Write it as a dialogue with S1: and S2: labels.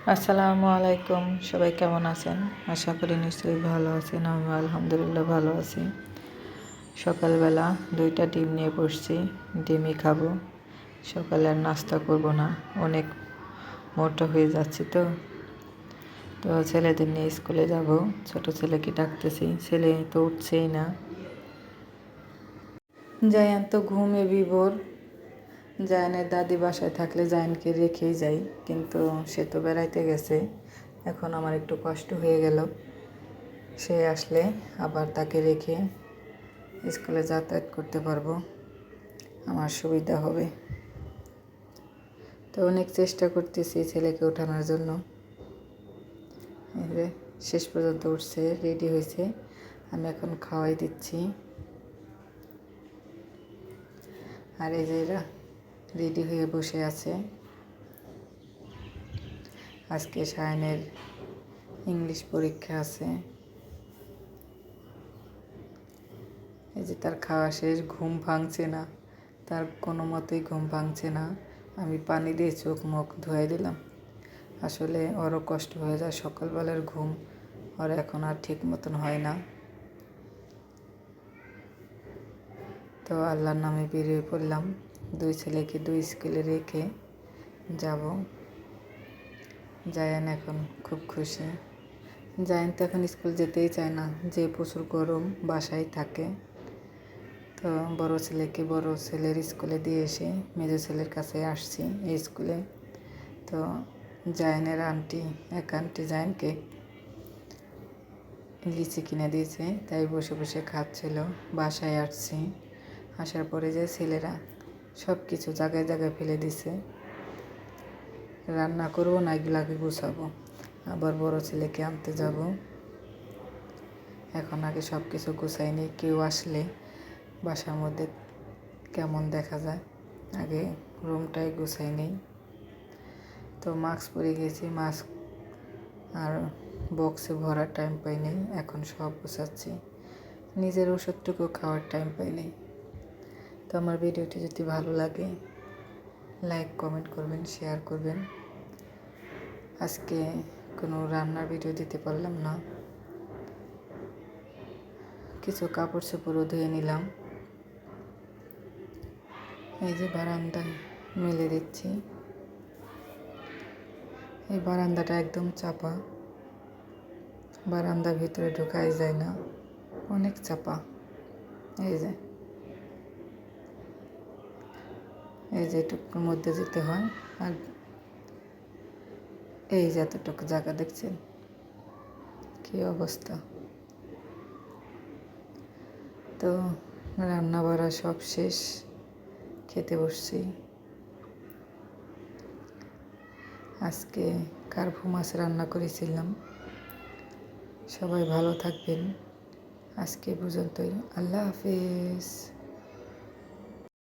S1: আসসালামু আলাইকুম। সবাই কেমন আছেন? আশা করি নিশ্চয়ই ভালো আছেন। আমি আলহামদুলিল্লাহ ভালো আছি। সকালবেলা দুইটা ডিম নিয়ে বসছি। ডিমই খাব। সকালে আর নাস্তা করব না। অনেক মোটা হয়ে যাচ্ছি তো। তো ছেলেদের নিয়ে স্কুলে যাব। ছোট ছেলেকে ডাকতেছি। ছেলে তো উঠছেই না। জায়ান তো ঘুমে বিভোর। জায়ানের দাদি বাসায় থাকলে জায়ানকে রেখেই যাই, কিন্তু সে তো বেড়াইতে গেছে। এখন আমার একটু কষ্ট হয়ে গেল। সে আসলে আবার তাকে রেখে স্কুলে যাতায়াত করতে পারব। আমার সুবিধা হবে। তো অনেক চেষ্টা করতেছি ছেলেকে ওঠানোর জন্য। শেষ পর্যন্ত উঠছে, রেডি হয়েছে। আমি এখন খাওয়াই দিচ্ছি। আর এই যে রেডি হয়ে বসে আছে। আজকে সায়নের ইংলিশ পরীক্ষা আছে। এই যে তার খাওয়া শেষ, ঘুম ভাঙছে না। তার কোনো মতেই ঘুম ভাঙছে না। আমি পানি দিয়ে চোখ মুখ ধুয়ে দিলাম। আসলে ওরও কষ্ট হয়ে যায়, সকালবেলার ঘুম ওর এখন আর ঠিক মতন হয় না। তো আল্লাহর নামে বেরিয়ে পড়লাম। দুই ছেলেকে দুই স্কুলে রেখে যাব। জায়ান এখন খুব খুশি। জায়ান তো এখন স্কুল যেতেই চায় না, যে প্রচুর গরম বাসায় থাকে। তো বড় ছেলেকে বড় ছেলের স্কুলে দিয়ে এসে মেজো ছেলের কাছে আসছি এই স্কুলে। তো জায়নের আন্টি, এক আন্টি জায়নকে লিচি কিনে দিয়েছে, তাই বসে বসে খাচ্ছিল, বাসায় আসছি। আসার পরে যে ছেলেরা সব কিছু জায়গায় জায়গায় ফেলে দিছে। রান্না করব না, এগুলাকে গুছাবো। আবার বড় ছেলেকে আনতে যাব। এখন আগে সব কিছু গুছাই নিই, কেউ আসলে বাসার মধ্যে কেমন দেখা যায়। আগে রুমটাই গুছাই নেই। তো মাস্ক পরে গেছি, মাস্ক আর বক্সে ভরার টাইম পাই নেই, এখন সব গুছাচ্ছি। নিজের ওষুধটুকু খাওয়ার টাইম পাই তো আমার ভিডিওটি যদি ভালো লাগে লাইক কমেন্ট করবেন শেয়ার করবেন। আজকে কোনো রান্নার ভিডিও দিতে পারলাম না। কিছু কাপড় চোপড়ও ধুয়ে নিলাম। এই যে বারান্দায় মেলে দিচ্ছি। এই বারান্দাটা একদম চাপা। বারান্দার ভিতরে ঢোকাই যায় না। অনেক চাপা। এই যে এই যে এটুকুর মধ্যে যেতে হয়, আর এই যে এতটুকু জায়গা দেখছেন, কি অবস্থা। তো রান্না বাড়া সব শেষ, খেতে বসছি। আজকে কার্ভু মাছ রান্না করেছিলাম। সবাই ভালো থাকবেন। আজকে পর্যন্তই। আল্লাহ হাফিজ।